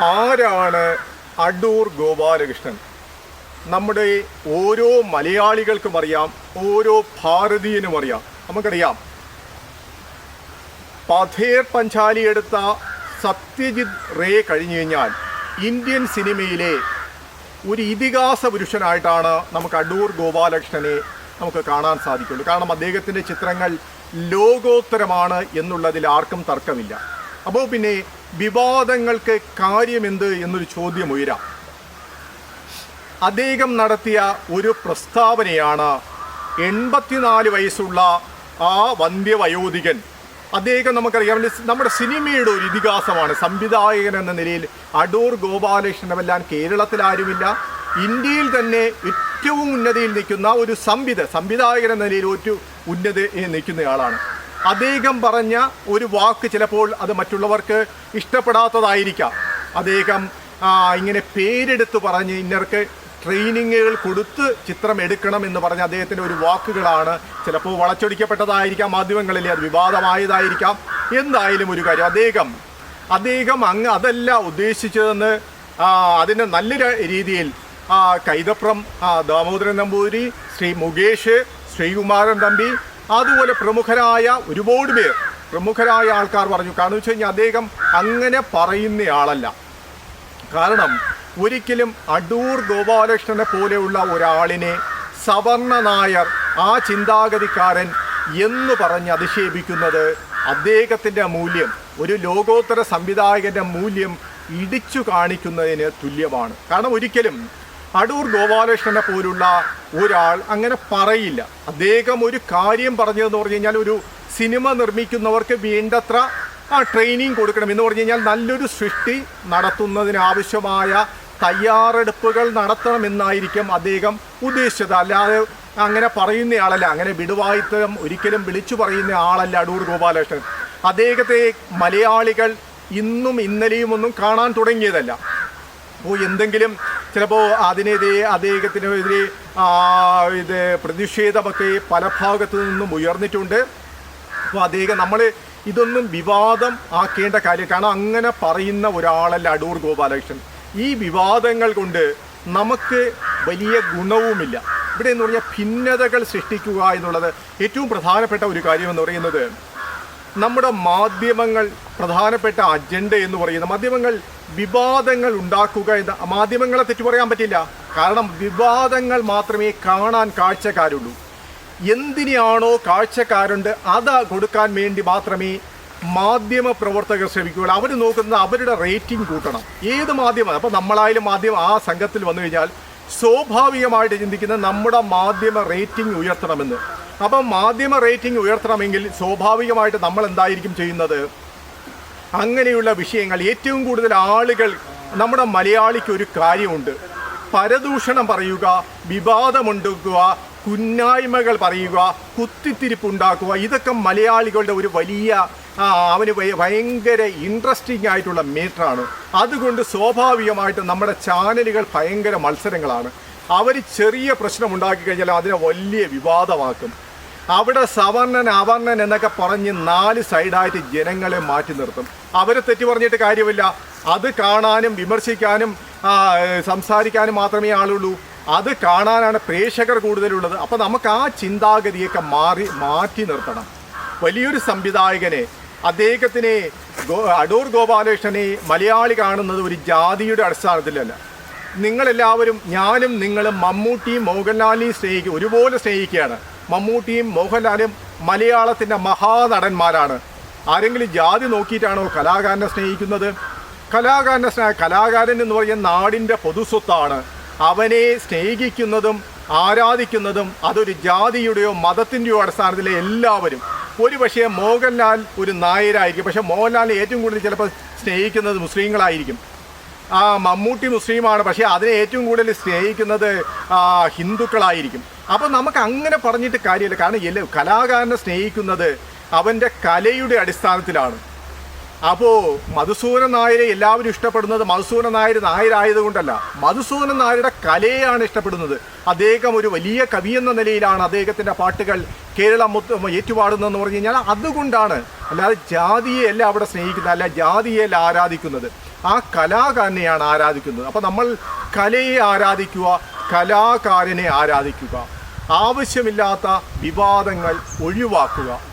ആരാണ് അടൂർ ഗോപാലകൃഷ്ണൻ? നമ്മുടെ ഓരോ മലയാളികൾക്കും അറിയാം ഓരോ ഭാരതീയനും അറിയാം. നമുക്കറിയാം. പഥേർ പഞ്ചാലി എടുത്ത സത്യജിത് റേ കഴിഞ്ഞു കഴിഞ്ഞാൽ ഇന്ത്യൻ സിനിമയിലെ ഒരു ഇതിഹാസ പുരുഷനായിട്ടാണ് നമുക്ക് അടൂർ ഗോപാലകൃഷ്ണനെ നമുക്ക് കാണാൻ സാധിക്കുള്ളൂ. കാരണം അദ്ദേഹത്തിന്റെ ചിത്രങ്ങൾ ലോകോത്തരമാണ് എന്നുള്ളതിൽ ആർക്കും തർക്കമില്ല. അപ്പോൾ പിന്നെ വിവാദങ്ങൾക്ക് കാര്യമെന്ത് എന്നൊരു ചോദ്യം ഉയരാം. അദ്ദേഹം നടത്തിയ ഒരു പ്രസ്താവനയാണ് എൺപത്തിനാല് വയസ്സുള്ള ആ വന്ധ്യവയോധികൻ. അദ്ദേഹം നമുക്കറിയാം നമ്മുടെ സിനിമയുടെ ഒരു ഇതിഹാസമാണ്. സംവിധായകൻ എന്ന നിലയിൽ അടൂർ ഗോപാലകൃഷ്ണനെല്ലാം കേരളത്തിൽ ആരുമില്ല. ഇന്ത്യയിൽ തന്നെ ഏറ്റവും ഉന്നതിയിൽ നിൽക്കുന്ന ഒരു സംവിധ സംവിധായകൻ എന്ന നിലയിൽ ഒരു ഉന്നതി നിൽക്കുന്നയാളാണ് അദ്ദേഹം പറഞ്ഞ ഒരു വാക്ക് ചിലപ്പോൾ അത് മറ്റുള്ളവർക്ക് ഇഷ്ടപ്പെടാത്തതായിരിക്കാം. അദ്ദേഹം ഇങ്ങനെ പേരെടുത്ത് പറഞ്ഞ് ഇന്നർക്ക് ട്രെയിനിങ്ങുകൾ കൊടുത്ത് ചിത്രം എടുക്കണം എന്ന് പറഞ്ഞ അദ്ദേഹത്തിന്റെ ഒരു വാക്കുകളാണ് ചിലപ്പോൾ വളച്ചൊടിക്കപ്പെട്ടതായിരിക്കാം മാധ്യമങ്ങളിൽ അത് വിവാദമായതായിരിക്കാം. എന്തായാലും ഒരു കാര്യം അദ്ദേഹം അദ്ദേഹം അങ്ങ് അതല്ല ഉദ്ദേശിച്ചതെന്ന് അതിന്റെ നല്ല രീതിയിൽ കൈതപ്രം ദാമോദരൻ നമ്പൂതിരി ശ്രീ മുകേഷ് ശ്രീകുമാരൻ തമ്പി അതുപോലെ പ്രമുഖരായ ഒരുപാട് പേർ പ്രമുഖരായ ആൾക്കാർ പറഞ്ഞു. കാരണം വെച്ച് കഴിഞ്ഞാൽ അദ്ദേഹം അങ്ങനെ പറയുന്നയാളല്ല. കാരണം ഒരിക്കലും അടൂർ ഗോപാലകൃഷ്ണനെ പോലെയുള്ള ഒരാളിനെ സവർണ നായർ ആ ചിന്താഗതിക്കാരൻ എന്ന് പറഞ്ഞ് അധിക്ഷേപിക്കുന്നത് അദ്ദേഹത്തിന്റെ മൂല്യം ഒരു ലോകോത്തര സംവിധായകന്റെ മൂല്യം ഇടിച്ചു കാണിക്കുന്നതിന് തുല്യമാണ്. കാരണം ഒരിക്കലും അടൂർ ഗോപാലകൃഷ്ണനെ പോലുള്ള ഒരാൾ അങ്ങനെ പറയില്ല. അദ്ദേഹം ഒരു കാര്യം പറഞ്ഞതെന്ന് പറഞ്ഞു കഴിഞ്ഞാൽ ഒരു സിനിമ നിർമ്മിക്കുന്നവർക്ക് വേണ്ടത്ര ആ ട്രെയിനിങ് കൊടുക്കണം എന്ന് പറഞ്ഞു കഴിഞ്ഞാൽ നല്ലൊരു സൃഷ്ടി നടത്തുന്നതിനാവശ്യമായ തയ്യാറെടുപ്പുകൾ നടത്തണമെന്നായിരിക്കും അദ്ദേഹം ഉദ്ദേശിച്ചത്. അല്ലാതെ അങ്ങനെ പറയുന്നയാളല്ല അങ്ങനെ വിടുവായിത്തരം ഒരിക്കലും വിളിച്ചു പറയുന്ന ആളല്ല അടൂർ ഗോപാലകൃഷ്ണൻ. അദ്ദേഹത്തെ മലയാളികൾ ഇന്നും ഇന്നലെയും ഒന്നും കാണാൻ തുടങ്ങിയതല്ല. അപ്പോൾ എന്തെങ്കിലും ചിലപ്പോൾ അതിനെതിരെ അദ്ദേഹത്തിനെതിരെ ഇത് പ്രതിഷേധമൊക്കെ പല ഭാഗത്തു നിന്നും ഉയർന്നിട്ടുണ്ട്. അപ്പോൾ അദ്ദേഹം നമ്മൾ ഇതൊന്നും വിവാദം ആക്കേണ്ട കാര്യം കാരണം അങ്ങനെ പറയുന്ന ഒരാളല്ല അടൂർ ഗോപാലകൃഷ്ണൻ. ഈ വിവാദങ്ങൾ കൊണ്ട് നമുക്ക് വലിയ ഗുണവുമില്ല. ഇവിടെ എന്ന് പറഞ്ഞാൽ ഭിന്നതകൾ സൃഷ്ടിക്കുക എന്നുള്ളത് ഏറ്റവും പ്രധാനപ്പെട്ട ഒരു കാര്യം എന്ന് പറയുന്നത് നമ്മുടെ മാധ്യമങ്ങൾ പ്രധാനപ്പെട്ട അജണ്ട എന്ന് പറയുന്ന മാധ്യമങ്ങൾ വിവാദങ്ങൾ ഉണ്ടാക്കുക എന്ന മാധ്യമങ്ങളെ തെറ്റു പറയാൻ പറ്റില്ല. കാരണം വിവാദങ്ങൾ മാത്രമേ കാണാൻ കാഴ്ചക്കാരുള്ളൂ. എന്തിനാണോ കാഴ്ചക്കാരുണ്ട് അത് കൊടുക്കാൻ വേണ്ടി മാത്രമേ മാധ്യമ പ്രവർത്തകർ ശ്രമിക്കുകയുള്ളൂ. അവർ നോക്കുന്നത് അവരുടെ റേറ്റിംഗ് കൂട്ടണം. ഏത് മാധ്യമം അപ്പോൾ നമ്മളായാലും മാധ്യമം ആ സംഘത്തിൽ വന്നു കഴിഞ്ഞാൽ സ്വാഭാവികമായിട്ട് ചിന്തിക്കുന്ന നമ്മുടെ മാധ്യമ റേറ്റിംഗ് ഉയർത്തണമെന്ന്. അപ്പം മാധ്യമ റേറ്റിംഗ് ഉയർത്തണമെങ്കിൽ സ്വാഭാവികമായിട്ട് നമ്മൾ എന്തായിരിക്കും ചെയ്യുന്നത്? അങ്ങനെയുള്ള വിഷയങ്ങൾ ഏറ്റവും കൂടുതൽ ആളുകൾ നമ്മുടെ മലയാളിക്ക് ഒരു കാര്യമുണ്ട്. പരദൂഷണം പറയുക വിവാദമുണ്ടാക്കുക കുന്നായ്മകൾ പറയുക കുത്തിത്തിരിപ്പുണ്ടാക്കുക. ഇതൊക്കെ മലയാളികളുടെ ഒരു വലിയ അവന് ഭയങ്കര ഇൻട്രസ്റ്റിംഗ് ആയിട്ടുള്ള മീറ്ററാണ് അതുകൊണ്ട് സ്വാഭാവികമായിട്ട് നമ്മുടെ ചാനലുകൾ ഭയങ്കര മത്സരങ്ങളാണ്. അവർ ചെറിയ പ്രശ്നം ഉണ്ടാക്കി കഴിഞ്ഞാൽ അതിനെ വലിയ വിവാദമാക്കും. അവിടെ സവർണൻ അവർണൻ എന്നൊക്കെ പറഞ്ഞ് നാല് സൈഡായിട്ട് ജനങ്ങളെ മാറ്റി നിർത്തും. അവരെ തെറ്റി പറഞ്ഞിട്ട് കാര്യമില്ല. അത് കാണാനും വിമർശിക്കാനും സംസാരിക്കാനും മാത്രമേ ആളുള്ളൂ. അത് കാണാനാണ് പ്രേക്ഷകർ കൂടുതലുള്ളത്. അപ്പോൾ നമുക്ക് ആ ചിന്താഗതിയൊക്കെ മാറി മാറ്റി നിർത്തണം. വലിയൊരു സംവിധായകനെ അദ്ദേഹത്തിനെ അടൂർ ഗോപാലകൃഷ്ണനെ മലയാളി കാണുന്നത് ഒരു ജാതിയുടെ അടിസ്ഥാനത്തിലല്ല. നിങ്ങളെല്ലാവരും ഞാനും നിങ്ങളും മമ്മൂട്ടിയും മോഹൻലാലിനെയും സ്നേഹിക്കും ഒരുപോലെ സ്നേഹിക്കുകയാണ്. മമ്മൂട്ടിയും മോഹൻലാലും മലയാളത്തിന്റെ മഹാനടന്മാരാണ്. ആരെങ്കിലും ജാതി നോക്കിയിട്ടാണോ കലാകാരനെ സ്നേഹിക്കുന്നത്? കലാകാരനെ സ്നേഹ കലാകാരൻ എന്ന് പറയുന്ന നാടിന്റെ പൊതുസ്വത്താണ്. അവനെ സ്നേഹിക്കുന്നതും ആരാധിക്കുന്നതും അതൊരു ജാതിയുടെയോ മതത്തിന്റെയോ അടിസ്ഥാനത്തിലെ എല്ലാവരും. ഒരു പക്ഷേ മോഹൻലാൽ ഒരു നായരായിരിക്കും. പക്ഷേ മോഹൻലാലിനെ ഏറ്റവും കൂടുതൽ ചിലപ്പോൾ സ്നേഹിക്കുന്നത് മുസ്ലിങ്ങളായിരിക്കും. ആ മമ്മൂട്ടി മുസ്ലിമാണ്. പക്ഷേ അതിനെ ഏറ്റവും കൂടുതൽ സ്നേഹിക്കുന്നത് ഹിന്ദുക്കളായിരിക്കും. അപ്പോൾ നമുക്ക് അങ്ങനെ പറഞ്ഞിട്ട് കാര്യമില്ല. കാരണം എല്ലാ കലാകാരനെ സ്നേഹിക്കുന്നത് അവന്റെ കലയുടെ അടിസ്ഥാനത്തിലാണ്. അപ്പോൾ മധുസൂദനൻ നായരെ എല്ലാവരും ഇഷ്ടപ്പെടുന്നത് മധുസൂദനൻ നായർ നായരായതുകൊണ്ടല്ല. മധുസൂദനൻ നായരുടെ കലയെയാണ് ഇഷ്ടപ്പെടുന്നത്. അദ്ദേഹം ഒരു വലിയ കവി എന്ന നിലയിലാണ് അദ്ദേഹത്തിന്റെ പാട്ടുകൾ കേരളം മൊത്തം ഏറ്റുപാടുന്നതെന്ന് പറഞ്ഞു കഴിഞ്ഞാൽ അതുകൊണ്ടാണ്. അല്ലാതെ ജാതിയെ അല്ല അവിടെ സ്നേഹിക്കുന്നത് അല്ല ജാതിയെ അല്ല ആരാധിക്കുന്നത്. ആ കലാകാരനെയാണ് ആരാധിക്കുന്നത്. അപ്പോൾ നമ്മൾ കലയെ ആരാധിക്കുക കലാകാരനെ ആരാധിക്കുക. ആവശ്യമില്ലാത്ത വിവാദങ്ങൾ ഒഴിവാക്കുക.